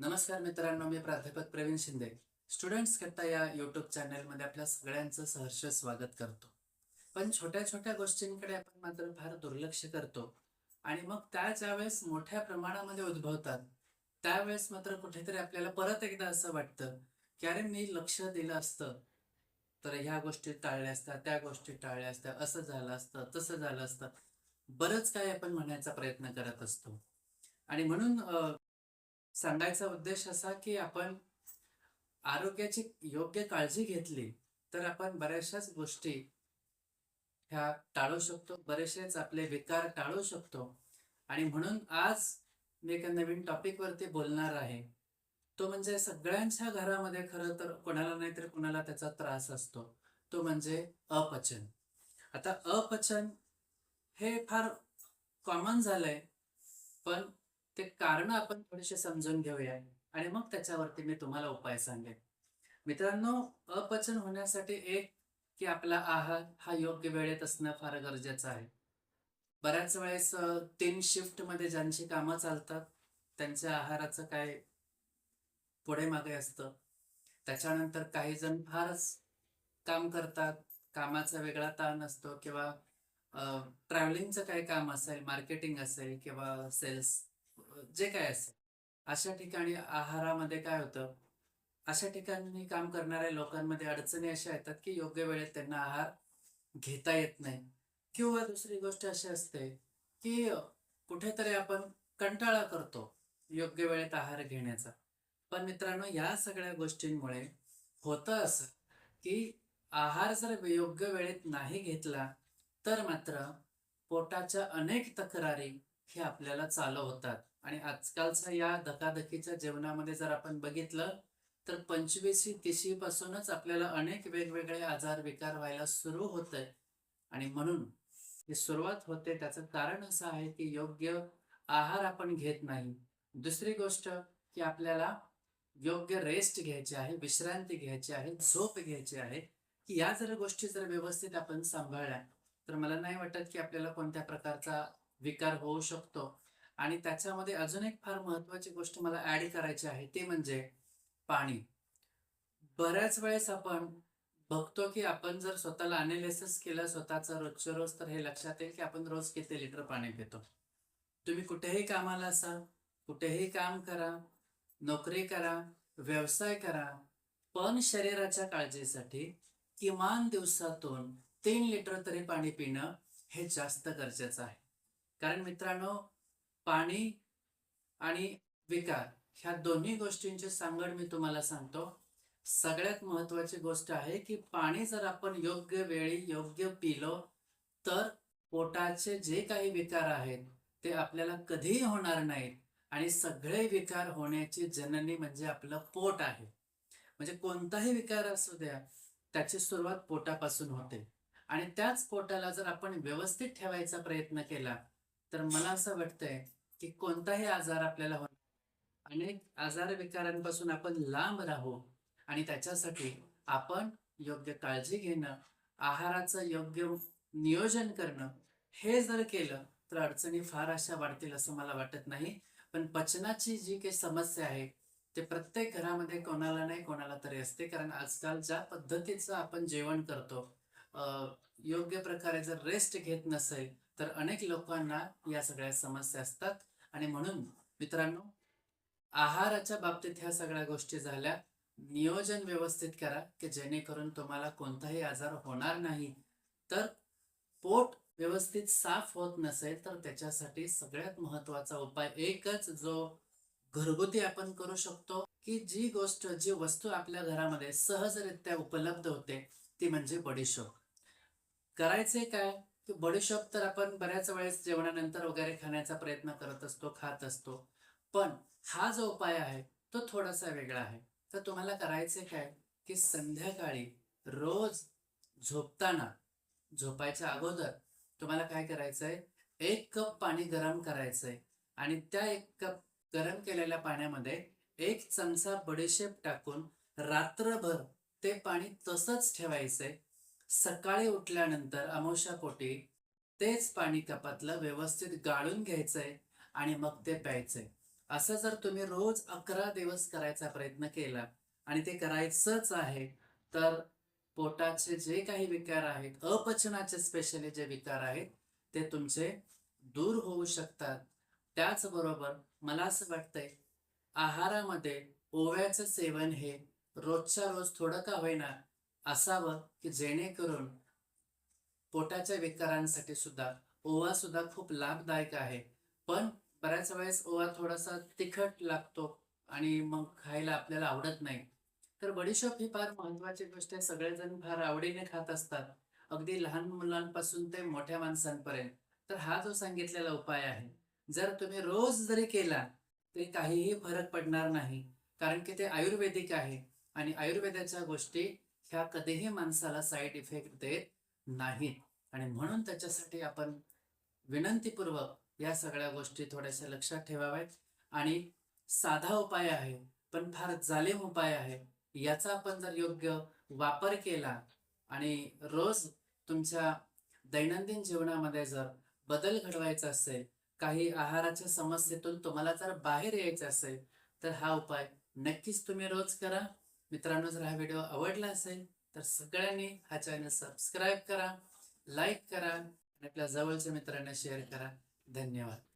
नमस्कार मित्रांनो मी प्राध्यापक प्रवीण शिंदे. स्टुडंट्स करता या युट्यूब चॅनलमध्ये आपल्या सगळ्यांचं सहर्ष स्वागत करतो. पण छोट्या छोट्या गोष्टींकडे आपण मात्र फार दुर्लक्ष करतो. आणि मग त्या ज्यावेळेस मोठ्या प्रमाणामध्ये उद्भवतात त्यावेळेस मात्र कुठेतरी आपल्याला परत एकदा असं वाटतं की अरे मी लक्ष दिलं असतं. तर ह्या गोष्टी टाळल्या असत्या त्या गोष्टी टाळल्या असत्या असं झालं असतं तसं झालं असतं. बरंच काही आपण म्हणायचा प्रयत्न करत असतो. आणि म्हणून सांगायचा उद्देश असा की आपण आरोग्याची योग्य काळजी घेतली तर आपण बऱ्याचशाच गोष्टी ह्या टाळू शकतो बरेचसेच आपले विकार टाळू शकतो. आणि म्हणून आज मी एका नवीन टॉपिक वरती बोलणार आहे. तो म्हणजे सगळ्यांच्या घरामध्ये खरं तर कोणाला नाही तर कोणाला त्याचा त्रास असतो. तो म्हणजे अपचन. आता अपचन हे फार कॉमन झालंय पण ते कारण आपण थोडेसे समजून घेऊया. आणि मग त्याच्यावरती मी तुम्हाला उपाय सांगेन. मित्रांनो अपचन होण्यासाठी एक की आपला आहार हा योग्य वेळेत असणं फार गरजेचं आहे. बऱ्याच वेळेस तीन शिफ्टमध्ये ज्यांची कामं चालतात त्यांच्या आहाराचं काय पुढे मागे असतं. त्याच्यानंतर काही जण फारच काम करतात कामाचा वेगळा ताण असतो किंवा ट्रॅव्हलिंगचं काही काम असेल मार्केटिंग असेल किंवा सेल्स जे काय असेल. अशा ठिकाणी आहारामध्ये काय होतं? अशा ठिकाणी काम करणाऱ्या लोकांमध्ये अडचणी अशा येतात की योग्य वेळेत त्यांना आहार घेता येत नाही. किंवा दुसरी गोष्ट अशी असते की कुठेतरी आपण कंटाळा करतो योग्य वेळेत आहार घेण्याचा. पण मित्रांनो या सगळ्या गोष्टींमुळे होतं असं की आहार जर योग्य वेळेत नाही घेतला तर मात्र पोटाच्या अनेक तक्रारी हे आपल्याला चालू होतात. आणि आजकालचा या धकाधकीच्या जीवनामध्ये जर आपण बघितलं तर पंचवीशी तिशी पासूनच आपल्याला अनेक वेगवेगळे आजार विकार व्हायला सुरू होत आहे आणि म्हणून ही सुरुवात होते त्याचं कारण असं आहे की योग्य आहार आपण घेत नाही. दुसरी गोष्ट की आपल्याला योग्य रेस्ट घ्यायची आहे विश्रांती घ्यायची आहे झोप घ्यायची आहे की या जर गोष्टी जर व्यवस्थित आपण सांभाळल्या तर मला नाही वाटत की आपल्याला कोणत्या प्रकारचा विकार होऊ शकतो. आणि त्याच्यामध्ये अजून एक फार महत्वाची गोष्ट मला ऍड करायची आहे ते म्हणजे पाणी. बऱ्याच वेळेस आपण बघतो की आपण जर स्वतःला अनालिसिस केलं स्वतःचं रोजच्या रोज तर हे लक्षात येईल की आपण रोज किती लिटर पाणी पितो. तुम्ही कुठेही कामाला असा कुठेही काम करा नोकरी करा व्यवसाय करा पण शरीराच्या काळजीसाठी किमान दिवसातून तीन लिटर तरी पाणी पिणं हे जास्त गरजेचं आहे. कारण मित्रांनो पाणी आणि विकार ह्या दोन्ही गोष्टींची सांगड मी तुम्हाला सांगतो. सगळ्यात महत्वाची गोष्ट आहे की पाणी जर आपण योग्य वेळी योग्य पिलो तर पोटाचे जे काही विकार आहेत ते आपल्याला कधीही होणार नाहीत. आणि सगळे विकार होण्याची जननी म्हणजे आपलं पोट आहे. म्हणजे कोणताही विकार असू द्या त्याची सुरुवात पोटापासून होते. आणि त्याच पोटाला जर आपण व्यवस्थित ठेवायचा प्रयत्न केला तर मला असं वाटतंय की कोणताही आजार आपल्याला होणार अनेक आजार विकारांपासून आपण लांब राहू आणि त्याच्यासाठी आपण योग्य काळजी घेणं आहाराचं योग्य नियोजन करणं हे जर केलं तर अडचणी फार अशा वाढतील असं मला वाटत नाही. पण पचनाची जी काही समस्या आहे ते प्रत्येक घरामध्ये कोणाला नाही कोणाला तरी असते. कारण आजकाल ज्या पद्धतीचं आपण जेवण करतो योग्य प्रकारे जर रेस्ट घेत नसेल तर अनेक लोकांना या सगळ्या समस्या असतात. आणि म्हणून मित्रांनो आहाराच्या बाबतीत ह्या सगळ्या गोष्टी झाल्या. नियोजन व्यवस्थित करा की जेणेकरून तुम्हाला कोणताही आजार होणार नाही. तर पोट व्यवस्थित साफ होत नसेल तर त्याच्यासाठी सगळ्यात महत्त्वाचा उपाय एकच जो घरगुती आपण करू शकतो की जी गोष्ट जी वस्तू आपल्या घरामध्ये सहजरित्या उपलब्ध होते ती म्हणजे बडीशोप. करायचे काय? बडीशोप तर आपण बऱ्याच वेळेस जेवणानंतर वगैरे खाण्याचा प्रयत्न करत असतो खात असतो. पण हा जो उपाय आहे तो थोडासा वेगळा आहे. तर तुम्हाला करायचे काय? की संध्याकाळी रोज झोपताना झोपायच्या अगोदर तुम्हाला काय करायचंय? एक कप पाणी गरम करायचंय. आणि त्या एक कप गरम केलेल्या पाण्यामध्ये एक चमचा बडीशेप टाकून रात्रभर ते पाणी तसंच ठेवायचंय. सकाळी उठल्यानंतर अमावस्यापोटी तेच पाणी कपातलं व्यवस्थित गाळून घ्यायचंय आणि मग ते प्यायचंय. असं जर तुम्ही रोज अकरा दिवस करायचा प्रयत्न केला आणि ते करायचंच आहे तर पोटाचे जे काही विकार आहेत अपचनाचे स्पेशली जे विकार आहेत ते तुमचे दूर होऊ शकतात. त्याचबरोबर मला असं वाटतंय आहारामध्ये ओव्याचं सेवन हे रोजच्या रोज थोडं का होईना असावं की जेणेकरून पोटाच्या विकारांसाठी सुद्धा ओवा सुद्धा खूप लाभदायक आहे. पण बऱ्याच वेळेस ओवा थोडासा तिखट लागतो आणि मग खायला आपल्याला आवडत नाही. तर बडीशोप ही फार महत्वाची गोष्ट आहे. सगळेजण फार आवडीने खात असतात. अगदी लहान मुलांपासून ते मोठ्या माणसांपर्यंत. तर हा जो सांगितलेला उपाय आहे जर तुम्ही रोज जरी केला तरी काहीही फरक पडणार नाही. कारण की ते आयुर्वेदिक आहे आणि आयुर्वेदाच्या गोष्टी ह्या कधीही माणसाला साईड इफेक्ट देत नाहीत. आणि म्हणून त्याच्यासाठी आपण विनंतीपूर्वक या सगळ्या गोष्टी थोड्याशा लक्षात ठेवाव्यात. आणि साधा उपाय आहे पण फार जालीम उपाय आहे. याचा आपण जर योग्य वापर केला आणि रोज तुमच्या दैनंदिन जीवनामध्ये जर बदल घडवायचा असेल काही आहाराच्या समस्येतून तुम्हाला जर बाहेर यायचं असेल तर हा उपाय नक्कीच तुम्ही रोज करा. मित्रांनो जर हा व्हिडिओ आवडला असेल तर सगळ्यांनी हा चॅनल सबस्क्राईब करा लाईक करा आणि आपल्या जवळच्या मित्रांना शेअर करा. धन्यवाद.